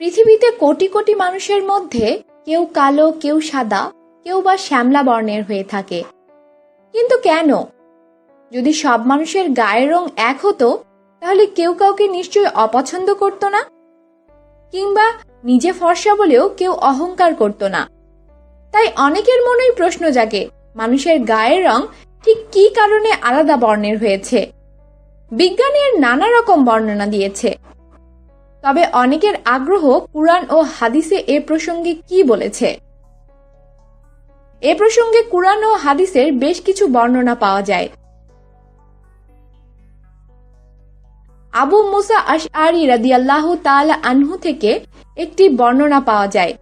পৃথিবীতে কোটি কোটি মানুষের মধ্যে কেউ কালো, কেউ সাদা, কেউ বা শ্যামলা বর্ণের হয়ে থাকে। কিন্তু কেন? যদি সব মানুষের গায়ের রং এক হতো, তাহলে কেউ কাউকে নিশ্চয়ই অপছন্দ করতো না? কিংবা নিজে ফর্সা বলেও কেউ অহংকার করতো না? তাই অনেকের মনেই প্রশ্ন জাগে, মানুষের গায়ের রং ঠিক কী কারণে আলাদা বর্ণের হয়েছে? বিজ্ঞানের নানা রকম বর্ণনা দিয়েছে। তবে অনেকের আগ্রহ কুরআন ও হাদিসে এ প্রসঙ্গে কি বলেছে? এ প্রসঙ্গে কুরআন ও হাদিসের বেশ কিছু বর্ণনা পাওয়া যায়। আবু মুসা আশ আশআরি রাদিয়াল্লাহু তাআলা আনহু থেকে একটি বর্ণনা পাওয়া যায়।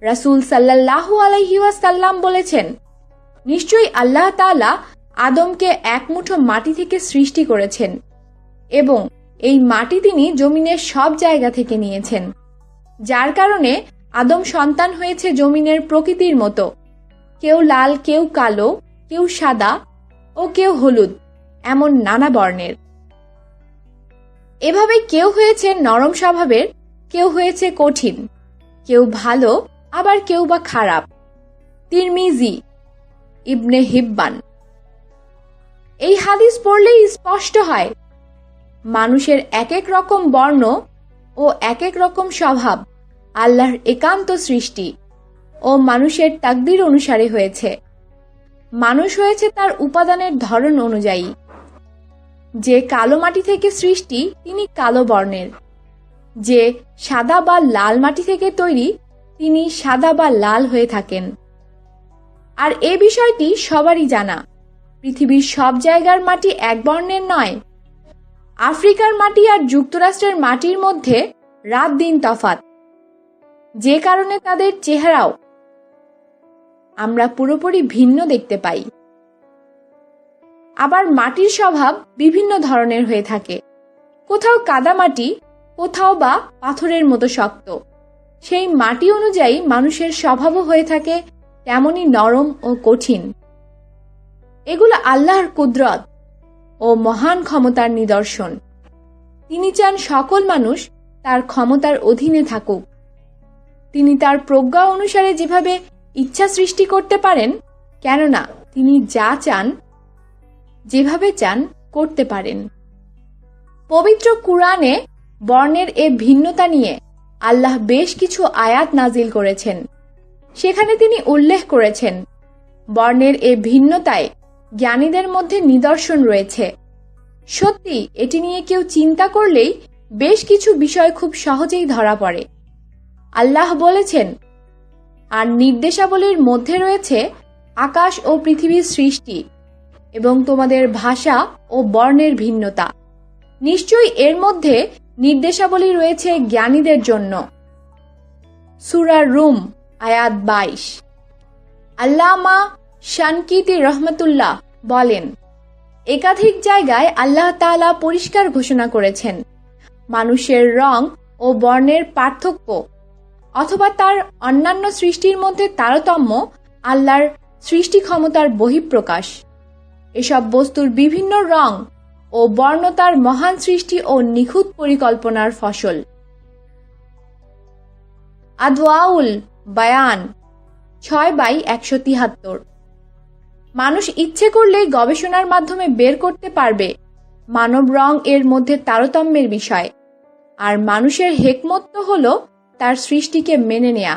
রাসূল সাল্লাল্লাহু আলাইহি বলেছেন, নিশ্চয়ই আল্লাহ তাআলা আদমকে এক মুঠো মাটি থেকে সৃষ্টি করেছেন এবং এই মাটি তিনি জমিনের সব জায়গা থেকে নিয়েছেন, যার কারণে আদম সন্তান হয়েছে জমিনের প্রকৃতির মতো। কেউ লাল, কেউ কালো, কেউ সাদা ও কেউ হলুদ, এমন নানা বর্ণের। এভাবে কেউ হয়েছে নরম স্বভাবের, কেউ হয়েছে কঠিন, কেউ ভালো, আবার কেউ বা খারাপ। তিরমিজি, ইবনে হিব্বান। এই হাদিস পড়লেই স্পষ্ট হয় মানুষের এক এক রকম বর্ণ ও এক এক রকম স্বভাব আল্লাহর একান্ত সৃষ্টি ও মানুষের তাকদির অনুসারে হয়েছে। মানুষ হয়েছে তার উপাদানের ধরন অনুযায়ী। যে কালো মাটি থেকে সৃষ্টি, তিনি কালো বর্ণের। যে সাদা বা লাল মাটি থেকে তৈরি, তিনি সাদা বা লাল হয়ে থাকেন। আর এ বিষয়টি সবারই জানা। পৃথিবীর সব জায়গার মাটি এক বর্ণের নয় আফ্রিকার মাটি আর যুক্তরাষ্ট্রের মাটির মধ্যে রাত দিন তফাত যে কারণে তাদের চেহারাও আমরা পুরোপুরি ভিন্ন দেখতে পাই। আবার মাটির স্বভাব বিভিন্ন ধরনের হয়ে থাকে। কোথাও কাদামাটি কোথাও বা পাথরের মতো শক্ত। সেই মাটি অনুযায়ী মানুষের স্বভাবও হয়ে থাকে তেমনই নরম ও কঠিন। এগুলো আল্লাহর কুদরত। ও মহান ক্ষমতার নিদর্শন। তিনি চান সকল মানুষ তার ক্ষমতার অধীনে থাকুক। তিনি তার প্রজ্ঞা অনুসারে যেভাবে ইচ্ছা সৃষ্টি করতে পারেন, কেননা তিনি যা চান, যেভাবে চান করতে পারেন। পবিত্র কুরআনে বর্ণের এ ভিন্নতা নিয়ে আল্লাহ বেশ কিছু আয়াত নাজিল করেছেন। সেখানে তিনি উল্লেখ করেছেন, বর্ণের এ ভিন্নতায় জ্ঞানীদের মধ্যে নিদর্শন রয়েছে। সত্যি, এটি নিয়ে কেউ চিন্তা করলেই বেশ কিছু বিষয় খুব সহজেই ধরা পড়ে। আল্লাহ বলেছেন, আর নির্দেশাবলীর মধ্যে রয়েছে আকাশ ও পৃথিবীর সৃষ্টি এবং তোমাদের ভাষা ও বর্ণের ভিন্নতা। নিশ্চয়ই এর মধ্যে নির্দেশাবলী রয়েছে জ্ঞানীদের জন্য। সুরা রুম, আয়াত বাইশ। আল্লামা শানকিতি রহমতুল্লাহ বলেন, একাধিক জায়গায় আল্লাহ তাআলা পরিষ্কার ঘোষণা করেছেন। মানুষের রং ও বর্ণের পার্থক্য অথবা তার অন্যান্য সৃষ্টির মধ্যে তারতম্য আল্লাহর সৃষ্টি ক্ষমতার বহিঃপ্রকাশ। এসব বস্তুর বিভিন্ন রং ও বর্ণ তার মহান সৃষ্টি ও নিখুঁত পরিকল্পনার ফসল। আদওয়াউল বায়ান, ছয় বাই একশো তিহাত্তর। মানুষ ইচ্ছে করলেই গবেষণার মাধ্যমে বের করতে পারবে মানব রং এর মধ্যে তারতম্যের বিষয়। আর মানুষের হেকমত্ব হল তার সৃষ্টিকে মেনে নেয়া,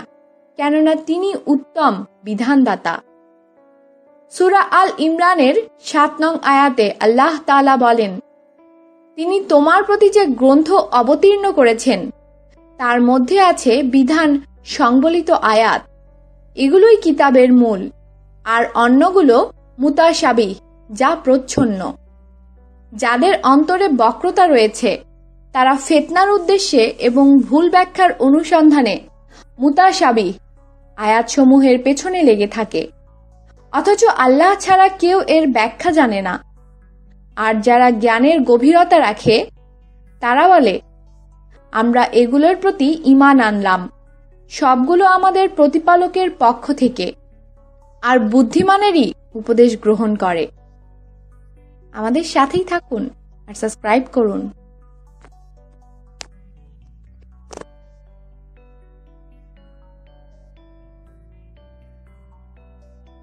কেননা তিনি উত্তম বিধানদাতা। সুরা আল ইমরানের সাত নং আয়াতে আল্লাহ তালা বলেন, তিনি তোমার প্রতি যে গ্রন্থ অবতীর্ণ করেছেন, তার মধ্যে আছে বিধান সংবলিত আয়াত। এগুলোই কিতাবের মূল। আর অন্যগুলো মুতাসাবি যা প্রচ্ছন্ন। যাদের অন্তরে বক্রতা রয়েছে, তারা ফেতনার উদ্দেশ্যে এবং ভুল ব্যাখ্যার অনুসন্ধানে মুতাসাবি আয়াতসমূহের পেছনে লেগে থাকে। অথচ আল্লাহ ছাড়া কেউ এর ব্যাখ্যা জানে না। আর যারা জ্ঞানের গভীরতা রাখে, তারা বলে, আমরা এগুলোর প্রতি ইমান আনলাম। সবগুলো আমাদের প্রতিপালকের পক্ষ থেকে। আর বুদ্ধিমানেরই উপদেশ গ্রহণ করে। আমাদের সাথেই থাকুন আর সাবস্ক্রাইব করুন।